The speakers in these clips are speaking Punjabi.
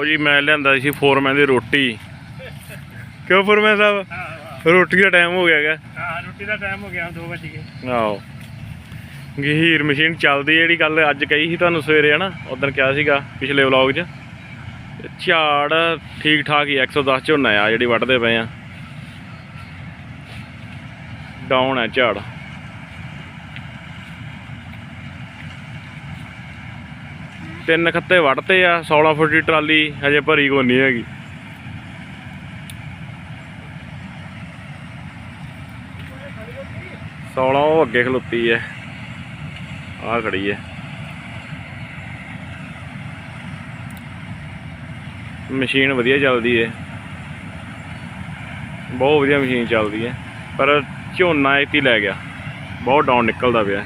ਉਹ ਜੀ ਮੈਂ ਲਿਆਂਦਾ ਸੀ ਫੋਰਮੈਨ ਦੀ ਰੋਟੀ। ਕਿਉਂ ਫੋਰਮੈਨ ਸਾਹਿਬ? ਰੋਟੀ ਦਾ ਟਾਈਮ ਹੋ ਗਿਆ ਹੈਗਾ। ਹਾਂ ਰੋਟੀ ਦਾ ਟਾਈਮ ਹੋ ਗਿਆ 2 ਵਜੇ ਆਓ ਗਹੀਰ ਮਸ਼ੀਨ ਚੱਲਦੀ ਜਿਹੜੀ ਗੱਲ ਅੱਜ ਕਹੀ ਸੀ ਤੁਹਾਨੂੰ ਸਵੇਰੇ ਹਨਾ? ਉਦੋਂ ਕਿਹਾ ਸੀਗਾ ਪਿਛਲੇ ਵਲੌਗ 'ਚ। ਝਾੜ ਠੀਕ ਠਾਕ ਹੀ ਆ, 110 ਝੋਨਾ ਆ ਜਿਹੜੀ ਵੱਢਦੇ ਪਏ ਆ। ਡਾਊਨ ਹੈ ਝਾੜ। ਤਿੰਨ ਖੱਤੇ ਵੱਢਤੇ ਆ 16 ਫੁੱਟ ਦੀ ਟਰਾਲੀ ਹਜੇ ਭਰੀ ਕੋ ਨਹੀਂ ਹੈਗੀ। ਸੌਲਾਂ ਉਹ ਅੱਗੇ ਖਲੋਤੀ ਹੈ ਆ ਖੜੀ ਹੈ ਮਸ਼ੀਨ ਵਧੀਆ ਚੱਲਦੀ ਹੈ ਬਹੁਤ ਵਧੀਆ ਮਸ਼ੀਨ ਚੱਲਦੀ ਹੈ ਪਰ ਝੋਨਾ ਇੱਥੇ ਲੈ ਗਿਆ। ਬਹੁਤ ਡਾਊਨ ਨਿਕਲਦਾ ਪਿਆ।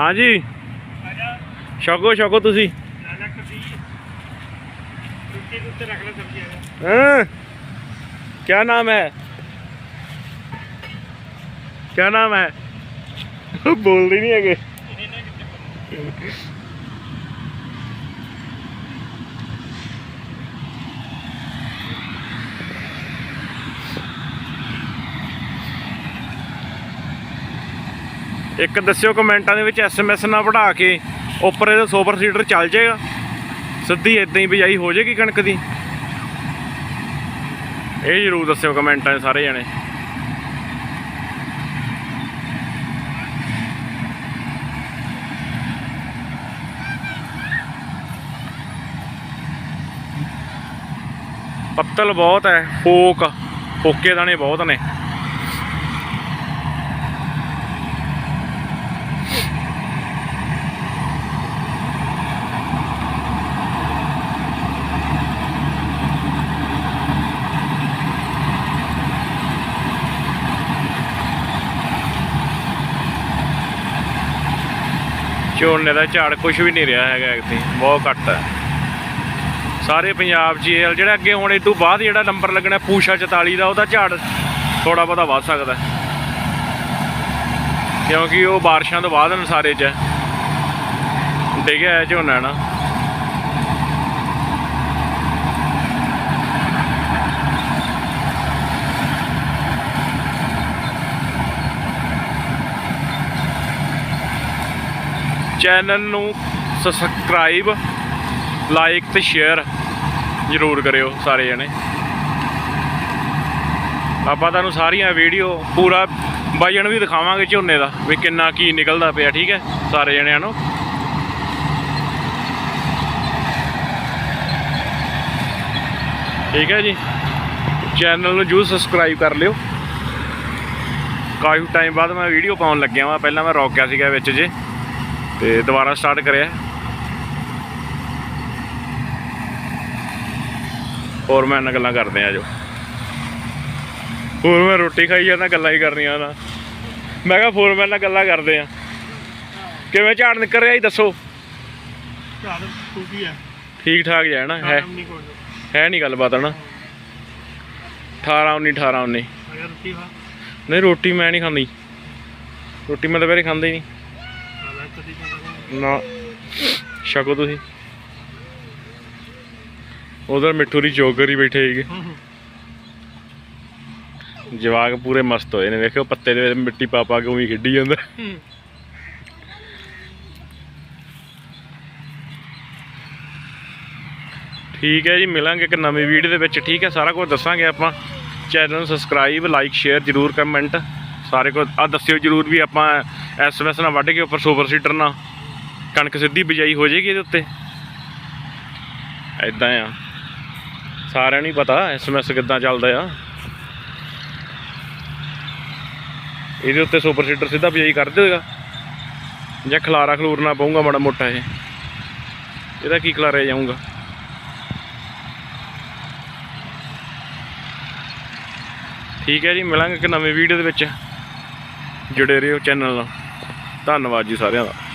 ਹਾਂਜੀ। ਆਜਾ ਛਕੋ ਤੁਸੀਂ। ਲਾਲਾ ਕਦੀ ਰੋਟੀ ਦੇ ਉੱਤੇ ਰੱਖ ਲੈ ਸਬਜ਼ੀ ਆ हाँ ਇੱਕ ਦੱਸਿਓ ਕਮੈਂਟਾਂ ਦੇ ਵਿੱਚ ਐਸਐਮਐਸ ਨਾਲ ਵਧਾ ਕੇ ਉੱਪਰ ਇਹਦਾ ਸੁਪਰ ਸੀਡਰ ਚੱਲ ਜਾਏਗਾ। ਸਿੱਧੀ ਇਦਾਂ ਹੀ ਬਿਜਾਈ ਹੋ ਜਾਏਗੀ ਕਣਕ ਦੀ। ਇਹ ਜਰੂਰ ਦੱਸਿਓ ਕਮੈਂਟਾਂ 'ਚ ਸਾਰੇ ਜਣੇ। ਪੱਤਲ ਬਹੁਤ ਹੈ, ਫੋਕ, ਫੋਕੇ ਦਾਣੇ ਬਹੁਤ ਨੇ। ਝੋਨੇ ਦਾ ਝਾੜ ਕੁਝ ਵੀ ਨਹੀਂ ਰਿਹਾ ਹੈਗਾ ਇੱਥੇ, ਬਹੁਤ ਘੱਟ ਹੈ। ਸਾਰੇ ਪੰਜਾਬ 'ਚ ਇਹ ਜਿਹੜਾ ਅੱਗੇ ਹੁਣ ਇਹ ਤੋਂ ਬਾਅਦ ਜਿਹੜਾ ਨੰਬਰ ਲੱਗਣਾ ਪੂਸ਼ਾ 44 ਦਾ, ਉਹਦਾ ਝਾੜ ਥੋੜਾ ਬਹੁਤਾ ਵੱਧ ਸਕਦਾ ਕਿਉਂਕਿ ਉਹ ਬਾਰਿਸ਼ਾਂ ਤੋਂ ਬਾਅਦ ਨਸਾਰੇ 'ਚ। ਹੈ। ਡਿੱਗਿਆ ਹੈ ਝੋਨਾ ਨਾ। ਚੈਨਲ ਨੂੰ ਸਬਸਕ੍ਰਾਈਬ ਲਾਈਕ ਤੇ ਸ਼ੇਅਰ ਜ਼ਰੂਰ ਕਰਿਓ ਸਾਰੇ ਜਣੇ। ਆਪਾਂ ਤੁਹਾਨੂੰ ਸਾਰੀਆਂ ਵੀਡੀਓ ਪੂਰਾ ਵਜਨ ਵੀ ਦਿਖਾਵਾਂਗੇ ਝੋਨੇ ਦਾ, ਵੀ ਕਿੰਨਾ ਕੀ ਨਿਕਲਦਾ ਪਿਆ, ਠੀਕ ਹੈ, ਸਾਰੇ ਜਣਿਆਂ ਨੂੰ। ਠੀਕ ਹੈ ਜੀ, ਚੈਨਲ ਨੂੰ ਜਰੂਰ ਸਬਸਕ੍ਰਾਈਬ ਕਰ ਲਿਓ। ਕਾਫੀ ਟਾਈਮ ਬਾਅਦ ਮੈਂ ਵੀਡੀਓ ਪਾਉਣ ਲੱਗਿਆ ਵਾਂ, ਪਹਿਲਾਂ ਮੈਂ ਰੋਕਿਆ ਸੀਗਾ ਵਿੱਚ ਜੇ। ਤੇ ਦੁਬਾਰਾ ਸਟਾਰਟ ਕਰਿਆ। ਹੋਰ ਮੈਂ ਨਾਲ ਗੱਲਾਂ ਕਰਦੇ ਆ ਜੋ। ਹੋਰ ਮੈਂ ਰੋਟੀ ਖਾਈ ਜਾਂਦਾ ਗੱਲਾਂ ਹੀ ਕਰਨੀਆਂ ਨਾ। ਮੈਂ ਕਿਹਾ ਫੋਰਮੈਨ ਨਾਲ ਗੱਲਾਂ ਕਰਦੇ ਆ ਕਿਵੇਂ ਝਾੜ ਨਿਕਲ ਰਿਹਾ ਜੀ ਦੱਸੋ। ਝਾੜ ਟੂਟੀ ਆ ਠੀਕ ਠਾਕ ਹੈ ਕੰਮ ਨਹੀਂ ਕੋਈ। ਹੈ ਨਹੀਂ ਗੱਲਬਾਤ ਨਾ 18 19 18 19 ਅਗਰ ਰੋਟੀ ਖਾ। ਨਹੀਂ ਰੋਟੀ ਮੈਂ ਨਹੀਂ ਖਾਂਦੀ। ਰੋਟੀ ਮੈਂ ਦੁਪਹਿਰੇ ਖਾਂਦਾ ਹੀ ਨਹੀਂ। ਨਾ। ਛਕੋ ਤੁਸੀਂ। ਉਧਰ ਮਿੱਠੂ ਦੀ ਚੋਕਰੀ ਬੈਠੇ ਸੀਗੇ। ਜਵਾਕ ਪੂਰੇ ਮਸਤ ਹੋਏ ਨੇ। ਵੇਖਿਓ ਪੱਤੇ ਦੇ ਵਿੱਚ ਮਿੱਟੀ ਪਾ ਪਾ ਕੇ ਉਵੇਂ ਖੇਡੀ ਜਾਂਦਾ। ਠੀਕ ਹੈ ਜੀ, ਮਿਲਾਂਗੇ ਇੱਕ ਨਵੀਂ ਵੀਡੀਓ ਦੇ ਵਿੱਚ। ਠੀਕ ਹੈ, ਸਾਰਾ ਕੁਝ ਦੱਸਾਂਗੇ ਆਪਾਂ। ਚੈਨਲ ਨੂੰ ਸਬਸਕ੍ਰਾਈਬ ਲਾਈਕ ਸ਼ੇਅਰ ਜਰੂਰ ਕਮੈਂਟ ਸਾਰੇ ਕੁਝ ਆ ਦੱਸਿਓ ਜਰੂਰ ਵੀ ਆਪਾਂ ਐਸਐਮਐਸ ਨਾਲ ਵੱਢ ਕੇ ਉੱਪਰ ਸੁਪਰ ਸੀਡਰ ਨਾਲ ਕਣਕ ਸਿੱਧੀ ਬਿਜਾਈ ਹੋ ਜਾਏਗੀ ਇਹਦੇ ਉੱਤੇ। ਐਦਾਂ ਆ। ਸਾਰਿਆਂ ਨੂੰ ਹੀ ਪਤਾ ਐਸਐਮਐਸ ਕਿੱਦਾਂ ਚੱਲਦਾ ਆ। ਇਹਦੇ ਉੱਤੇ ਸੁਪਰ ਸੀਡਰ ਸਿੱਧਾ ਬਿਜਾਈ ਕਰ ਦੇਗਾ ਜਾਂ ਖਲਾਰਾ ਖਲੂਰ ਨਾ ਪਊਗਾ ਮਾੜਾ ਮੋਟਾ ਇਹ। ਇਹਦਾ ਕੀ ਖਲਾਰਿਆ ਜਾਊਗਾ? ਠੀਕ ਹੈ ਜੀ, ਮਿਲਾਂਗੇ ਇੱਕ ਨਵੇਂ ਵੀਡੀਓ ਦੇ ਵਿੱਚ। ਜੁੜੇ ਰਹੋ ਚੈਨਲ ਨਾਲ। ਧੰਨਵਾਦ ਜੀ ਸਾਰਿਆਂ ਦਾ।